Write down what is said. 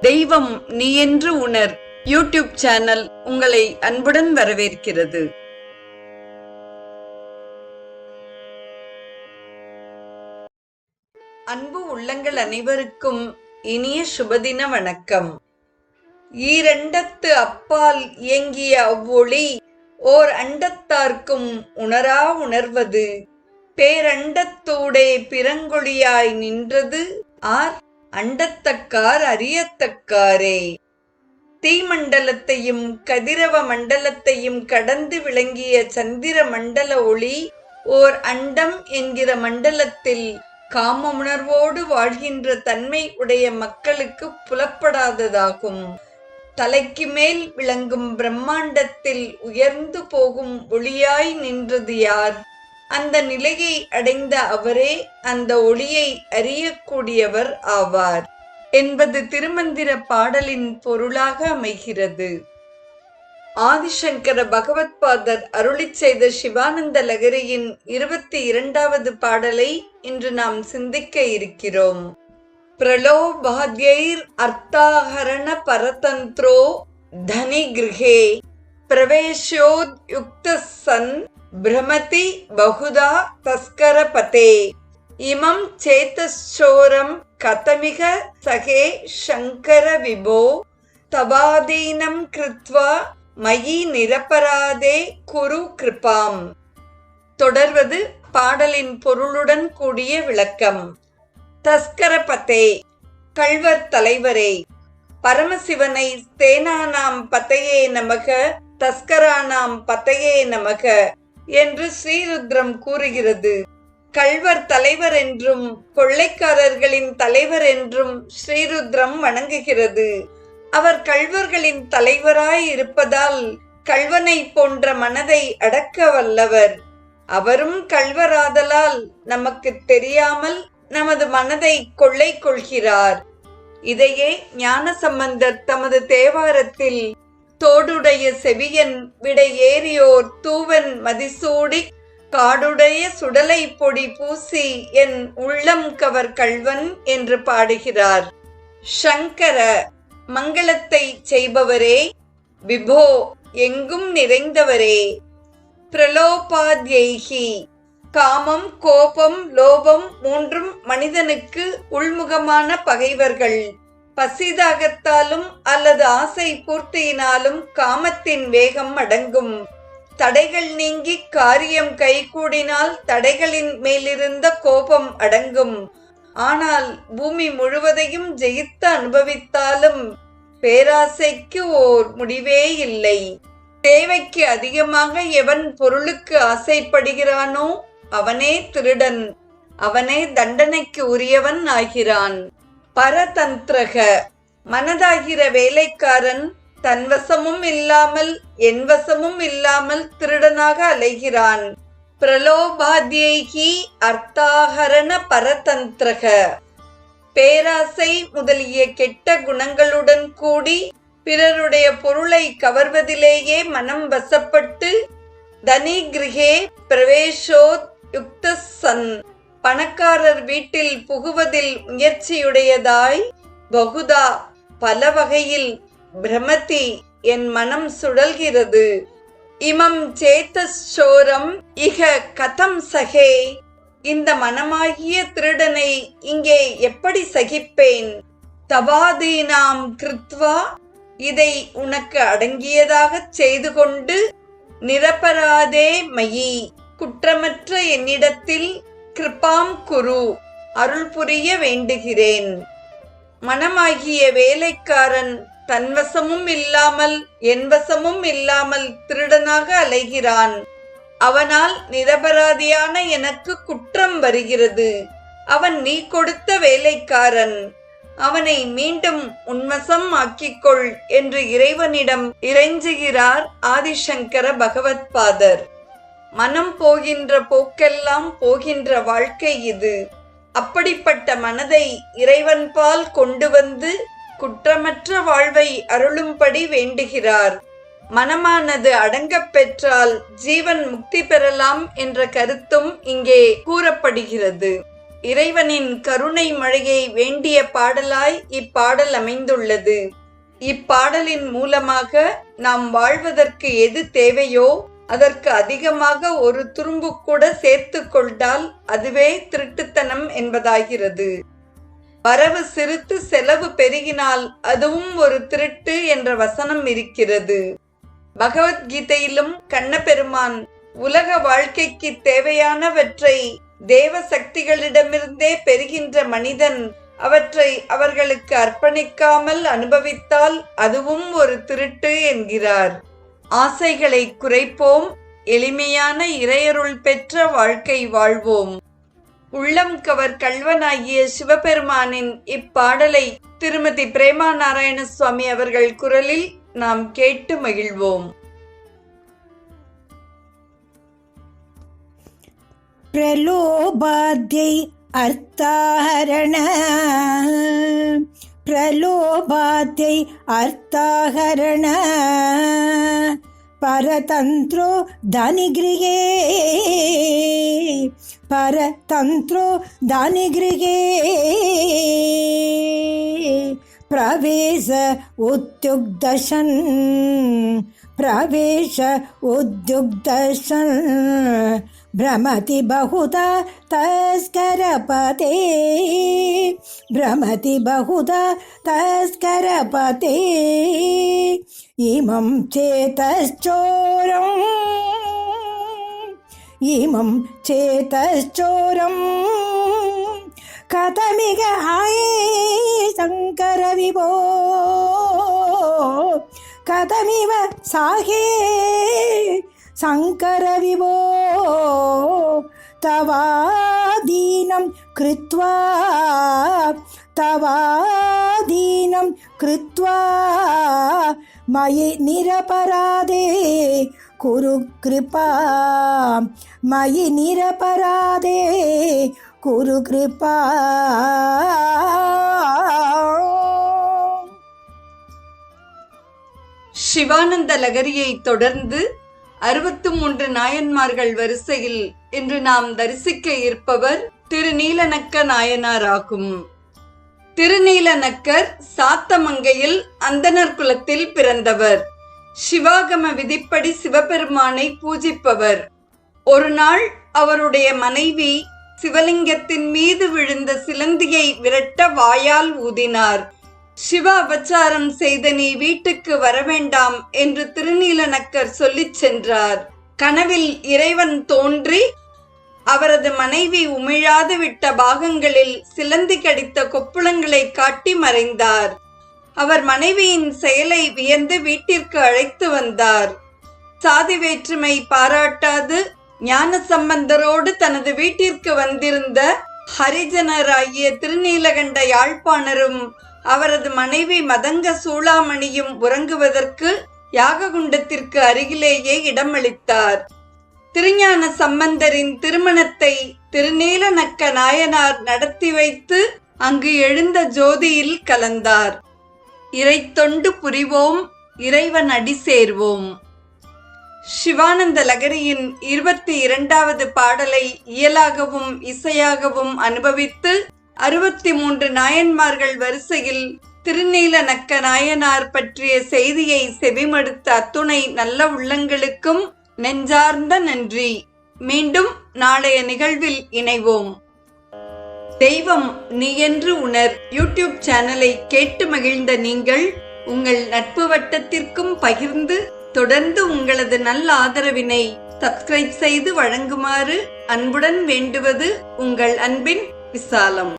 தெய்வம் நீ என்று உணர். யூடியூப் சேனல் உங்களை அன்புடன் வரவேற்கிறது. அன்பு உள்ளங்கள் அனைவருக்கும் இனிய சுபதின வணக்கம். ஈரண்டத்து அப்பால் இயங்கிய அவ்வொளி ஓர் அண்டத்தார்க்கும் உணரா உணர்வது. பேரண்டத்தூடே பிறங்கொழியாய் நின்றது ஆர் அண்டத்தக்கார் அறியத்தக்காரே. தீமண்டலத்தையும் கதிரவ மண்டலத்தையும் கடந்து விளங்கிய சந்திர மண்டல ஒளி ஓர் அண்டம் என்கிற மண்டலத்தில் காம உணர்வோடு வாழ்கின்ற தன்மை உடைய மக்களுக்கு புலப்படாததாகும். தலைக்கு மேல் விளங்கும் பிரம்மாண்டத்தில் உயர்ந்து போகும் ஒளியாய் நின்றது யார்? அந்த நிலையை அடைந்த அவரே அந்த ஒளியை அறியக்கூடியவர் ஆவார் என்பது திருமந்திர பாடலின் பொருளாக அமைகிறது. ஆதிசங்கர பகவத்பாதர் அருளி செய்த சிவானந்த லகரியின் இருபத்தி இரண்டாவது பாடலை இன்று நாம் சிந்திக்க இருக்கிறோம். பிரலோபாத்யைர் அர்த்தாகரண பரதந்திரோ தனி கிருஹே பிரவேசோத்யுக்த சன் பிரமதி பகுதா தஸ்கரபதே இமம் சேத்தோரம் கதமிக சகே சங்கர விபோ தபாதீனம் கிருத்வா மயி நிரபராதே குரு கிருபாம் தொடர்வது பாடலின் பொருளுடன் கூடிய விளக்கம். தஸ்கரபதே கள்வர் தலைவரே பரமசிவனை சேனானாம் பத்தையே நமக தஸ்கரானாம் பத்தையே நமக. என்று ஸ்ரீருத்ரம் கூறுகிறது. கள்வர் தலைவர் என்றும் கொள்ளைக்காரர்களின் தலைவர் என்றும் ஸ்ரீருத்ரம் வணங்குகிறது. அவர் கள்வர்களின் தலைவராய் இருப்பதால் கள்வனை போன்ற மனதை அடக்க வல்லவர். அவரும் கள்வராதலால் நமக்கு தெரியாமல் நமது மனதை கொள்ளை கொள்கிறார். இதையே ஞான சம்பந்தர் தமது தேவாரத்தில் தோடுடைய செவியன் விடை ஏறியோர் தூவன் மதிசூடி காடுடைய சுடலை பொடி பூசி என் உள்ளம் கவர் கள்வன் என்று பாடுகிறார். சங்கர மங்களத்தை செய்பவரே விபோ எங்கும் நிறைந்தவரே. பிரலோபாத்யைகி காமம் கோபம் லோபம் மூன்றும் மனிதனுக்கு உள்முகமான பகைவர்கள். பசிதாகத்தாலும் அல்லது ஆசை பூர்த்தியினாலும் காமத்தின் வேகம் அடங்கும். தடைகள் நீங்கி காரியம் கைகூடினால் தடைகளின் மேலிருந்த கோபம் அடங்கும். ஆனால் பூமி முழுவதையும் ஜெயித்து அனுபவித்தாலும் பேராசைக்கு ஓர் முடிவே இல்லை. தேவைக்கு அதிகமாக எவன் பொருளுக்கு ஆசைப்படுகிறானோ அவனே திருடன். அவனே தண்டனைக்கு உரியவன் ஆகிறான். பரதந்திரக. மனதாகிற வேலைக்காரன் தன்வசமும் இல்லாமல் என்வசமும் இல்லாமல் திருடனாக அலைகிறான். பிரலோபாத்யேகி அர்த்தாகரண பரதந்திரக. பேராசை முதலிய கெட்ட குணங்களுடன் கூடி பிறருடைய பொருளை கவர்வதிலேயே மனம் வசப்பட்டு தனி கிரகே பிரவேசோத் யுக்த சன் பணக்காரர் வீட்டில் புகுவதில் முயற்சியுடையதாய் பகுதா பல வகையில் பிரமதி என் மனம் சுழல்கிறது. இமம் சேத்தோரம் இக கதம் சகே இந்த மனமாகிய திருடனை இங்கே எப்படி சகிப்பேன்? தபாதீனாம் கிருத்வா இதை உனக்கு அடங்கியதாகச் செய்து கொண்டு நிரபராதே மயி. குற்றமற்ற என்னிடத்தில் கிருபாம் குரு அருள் புரிய வேண்டுகிறேன். மனமாகிய வேலைக்காரன் தன்வசமும் இல்லாமல் என்வசமும் இல்லாமல் திருடனாக அலைகிறான். அவனால் நிரபராதியான எனக்கு குற்றம் வருகிறது. அவன் நீ கொடுத்த வேலைக்காரன். அவனை மீண்டும் உன்வசம் ஆக்கிக்கொள் என்று இறைவனிடம் இறைஞ்சுகிறார் ஆதிசங்கர பகவத்பாதர் மனம் போகின்ற போக்கெல்லாம் போகின்ற வாழ்க்கை இது. அப்படிப்பட்ட மனதை இறைவன்பால் கொண்டு வந்து குற்றமற்ற வாழ்வை அருளும்படி வேண்டுகிறார். மனமானது அடங்கப் பெற்றால் ஜீவன் முக்தி பெறலாம் என்ற கருத்தும் இங்கே கூறப்படுகிறது. இறைவனின் கருணை மழையை வேண்டிய பாடலாய் இப்பாடல் அமைந்துள்ளது. இப்பாடலின் மூலமாக நாம் வாழ்வதற்கு எது தேவையோ அதற்கு அதிகமாக ஒரு துரும்பு கூட சேர்த்து கொண்டால் அதுவே திருட்டுத்தனம் என்பதாகிறது. வரவு சிறுத்து செலவு பெருகினால் அதுவும் ஒரு திருட்டு என்ற வசனம் இருக்கிறது. பகவத்கீதையிலும் கண்ணபெருமான் உலக வாழ்க்கைக்கு தேவையானவற்றை தேவ சக்திகளிடமிருந்தே பெறுகின்ற மனிதன் அவற்றை அவர்களுக்கு அர்ப்பணிக்காமல் அனுபவித்தால் அதுவும் ஒரு திருட்டு என்கிறார். ஆசைகளை குறைப்போம் எளிமையான இறையருள் பெற்ற வாழ்க்கை வாழ்வோம். உள்ளம் கவர் கல்வனாகிய சிவபெருமானின் இப்பாடலை திருமதி பிரேமா நாராயண சுவாமி அவர்கள் குரலில் நாம் கேட்டு மகிழ்வோம். பிரலோபாத்யை அர்த்தாரண प्रलोभाद्यै अर्थाहरण। परतन्त्रो धनिगृहे। परतन्त्रो धनिगृहे। प्रवेश उद्युग्दशन् प्रवेश उद्युग्दशन् भ्रमति बहुधा तस्करपते भ्रमति बहुधा तस्करपते इमं चेतश्चोरम् इमं चेतश्चोरम् कथमिग हाये शङ्करविभो कथमिव साहे शङ्करविभो तवादीनं कृत्वा तवादीनं कृत्वा मयि निरपराधे कुरु कृपा मयि निरपराधे कुरु कृपा சிவானந்த லகரியை தொடர்ந்து அறுபத்து மூன்று நாயன்மார்கள் வரிசையில் இன்று நாம் தரிசிக்க இருப்பவர் திருநீலநக்க நாயனார் ஆகும் திருநீலநக்கர் சாத்தமங்கையில் அந்தனர் குலத்தில் பிறந்தவர். சிவாகம விதிப்படி சிவபெருமானை பூஜிப்பவர். ஒரு நாள் அவருடைய மனைவி சிவலிங்கத்தின் மீது விழுந்த சிலந்தியை விரட்ட வாயால் ஊதினார். சிவா அபச்சாரம் செய்த நீ வீட்டுக்கு வரவேண்டாம் என்று திருநீலநக்கர் சொல்லிச் சென்றார். கனவில் இறைவன் தோன்றி அவரது மனைவி உமிழாது விட்ட பாகங்களில் சிலந்தி கடித்த கொப்புளங்களை காட்டி மறைந்தார். அவர் மனைவியின் செயலை வியந்து வீட்டிற்கு அழைத்து வந்தார். சாதி வேற்றுமை பாராட்டாது ஞான சம்பந்தரோடு தனது வீட்டிற்கு வந்திருந்த ஹரிஜனராகிய திருநீலகண்ட யாழ்ப்பாணரும் அவரது மனைவி மதங்க சூளாமணியும் உறங்குவதற்கு யாககுண்டத்திற்கு அருகிலேயே இடமளித்தார். திருஞான சம்பந்தரின் திருமணத்தை திருநீலநக்க நாயனார் நடத்தி வைத்து அங்கு எழுந்த ஜோதியில் கலந்தார். இறைத்தொண்டு புரிவோம் இறைவன் அடி சேர்வோம். சிவானந்த லகரியின் இருபத்தி இரண்டாவது பாடலை இயலாகவும் இசையாகவும் அனுபவித்து அறுபத்தி மூன்று நாயன்மார்கள் வரிசையில் திருநீல நக்க நாயனார் பற்றிய செய்தியை செவிமடுத்த அத்துணை நல்ல உள்ளங்களுக்கும் நெஞ்சார்ந்த நன்றி. மீண்டும் நாளைய நிகழ்வில் இணைவோம். தெய்வம் நீ என்று உணர் யூடியூப் சேனலை கேட்டு மகிழ்ந்த நீங்கள் உங்கள் நட்பு வட்டத்திற்கும் பகிர்ந்து தொடர்ந்து உங்களது நல்ல ஆதரவினை சப்ஸ்கிரைப் செய்து வழங்குமாறு அன்புடன் வேண்டுவது உங்கள் அன்பின் விசாலம்.